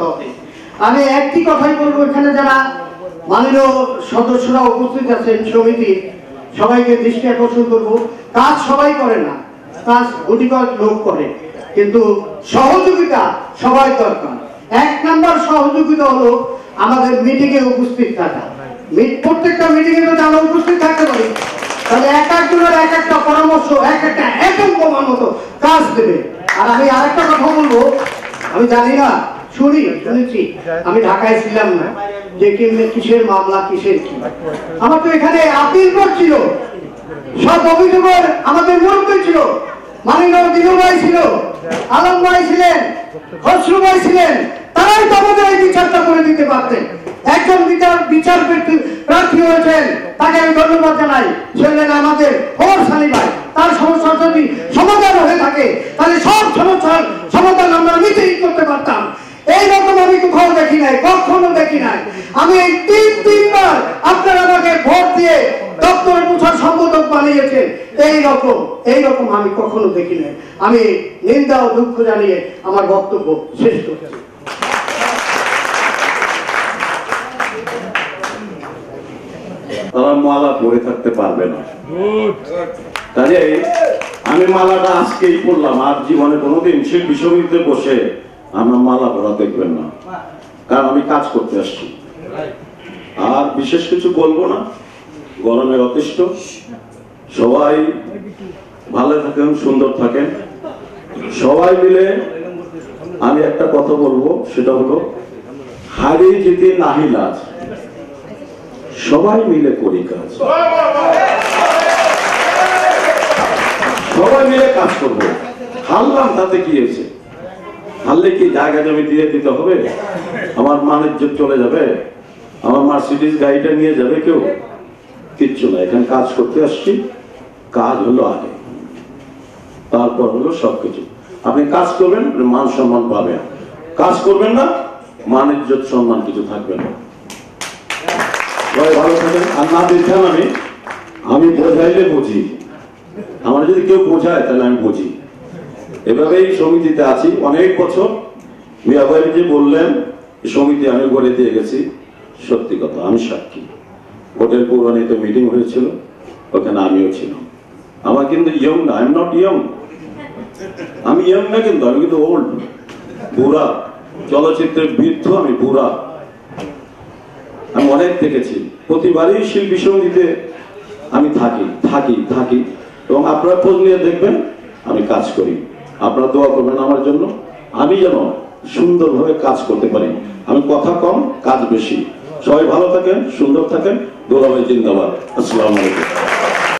থাকতে হবে। আমি একটি কথাই বলব, এখানে যারা মাননীয় সদস্যরা উপস্থিত আছেন, সমিতির, সবাইকে দৃষ্টি আকর্ষণ করব। কাজ সবাই করে না, কাজ গুটি লোক করে। কিন্তু সহযোগিতা সবাই দরকার। এক নাম্বার সহযোগিতা হলো আমাদের মিটিং এ উপস্থিত থাকা। প্রত্যেকটা মিটিং এ যদি আমরা উপস্থিত থাকতে পারি, তাহলে এক একজনের এক একটা পরামর্শ, এক একটা একদম প্রমাণ মতো কাজ দেবে। আর আমি আরেকটা কথা বলব, আমি জানি না শুনি, শুনেছি। আমি ঢাকায় ছিলাম না। যে কেমনে কিসের মামলা, কিসের কি? আমার তো এখানে আপিল করছিল। সব অভিযোগের আমাদের মুরব্বী ছিল। ভাই ছিল, আলম ভাই ছিলেন, খসরু ভাই ছিলেন, তারাই তো আমাদের এই বিচারটা করে দিতে পারতেন। একজন বিচার বিচার প্রার্থী- হয়েছেন, তাকে আমি ধন্যবাদ জানাই। ছিলেন আমাদের ওর সালি ভাই। তার সমস্যা যদি সমাধান হয়ে থাকে, তাহলে সব সমস্যার সমাধান আমরা নিজেই করতে পারতাম এইরকম আমি কোথাও দেখি নাই কখনো দেখি নাই আমি এই তিন তিনবার আপনারা আমাকে ভোট দিয়ে দপ্তরে পৌঁছার সম্বোধক বানিয়েছেন। এই রকম এই রকম আমি কখনো দেখি নাই। আমি নিন্দা ও দুঃখ জানিয়ে আমার বক্তব্য শেষ করছি। তারা মালা পরে থাকতে পারবে না। কাজে আমি মালাটা আজকেই পড়লাম আর জীবনে কোনোদিন শিল্পী সমিতিতে বসে আমরা মালা পরা দেখবেন না। কারণ আমি কাজ করতে আসছি। আর বিশেষ কিছু বলব না। গরমে অতিষ্ঠ। সবাই ভালো থাকেন, সুন্দর থাকেন। সবাই মিলে আমি একটা কথা বলব, সেটা হলো হারিয়ে যেতে নাহি লাজ। সবাই মিলে করি কাজ। সবাই মিলে কাজ করব। হারলাম, তাতে কি হয়েছে? হারলে কি জায়গা জমি দিয়ে দিতে হবে? আমার মানিজ্য চলে যাবে? আমার মার্সিডিজ গাড়িটা নিয়ে যাবে কেউ? কিচ্ছু না, এখানে কাজ করতে আসছি, কাজ হলো আগে। তারপর হলো সবকিছু। আপনি কাজ করবেন মান সম্মান পাবেন। কাজ করবেন না, মান, ইজ্জত, সম্মান কিছু থাকবে না। ভালো থাকেন, আর না আমি আমি বোঝাইলে বুঝি। আমার যদি কেউ বোঝায়, তাহলে আমি বুঝি। এভাবেই সমিতিতে আছি অনেক বছর। মিয়া ভাই যে বললেন সমিতি আমি গড়ে দিয়ে গেছি। সত্যি কথা, আমি সাক্ষী। হোটেল পৌরাণীতে মিটিং হয়েছিল, ওখানে আমিও ছিলাম। আমার কিন্তু ইয়ং না আই এম নট ইয়ং আমি ইয়ং না কিন্তু, আমি কিন্তু ওল্ড বুড়া। চলচ্চিত্রের বৃদ্ধ আমি, বুড়া। আমি অনেক দেখেছি। প্রতিবারই শিল্পী সমিতিতে আমি থাকি থাকি থাকি। এবং আপনারা খোঁজ নিয়ে দেখবেন, আমি কাজ করি। আপনারা দোয়া করবেন আমার জন্য। আমি যেন সুন্দরভাবে কাজ করতে পারি। আমি কথা কম, কাজ বেশি। সবাই ভালো থাকেন সুন্দর থাকেন। দোলাভাই জিন্দাবাদ। আসসালামু আলাইকুম।